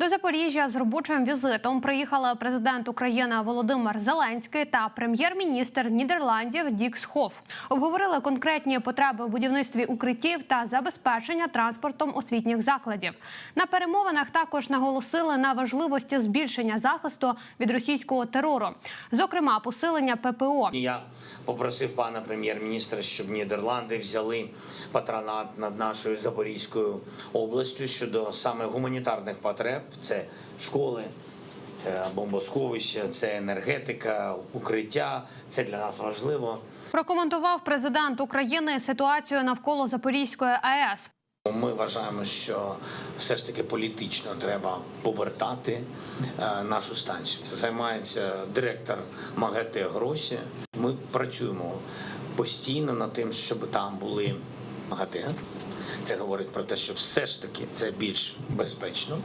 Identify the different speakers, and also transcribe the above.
Speaker 1: До Запоріжжя з робочим візитом приїхали президент України Володимир Зеленський та прем'єр-міністр Нідерландів Дік Схоф. Обговорили конкретні потреби в будівництві укриттів та забезпечення транспортом освітніх закладів. На перемовинах також наголосили на важливості збільшення захисту від російського терору, зокрема посилення ППО.
Speaker 2: Я попросив пана прем'єр-міністра, щоб Нідерланди взяли патронат над нашою Запорізькою областю щодо саме гуманітарних потреб. Це школи, це бомбосховища, це енергетика, укриття. Це для нас важливо.
Speaker 1: Прокоментував президент України ситуацію навколо Запорізької АЕС.
Speaker 2: Ми вважаємо, що все ж таки політично треба повертати е, нашу станцію. Це займається директор МАГАТЕ Гросі. Ми працюємо постійно над тим, щоб там були МАГАТЕ. Це говорить про те, що все ж таки це більш безпечно.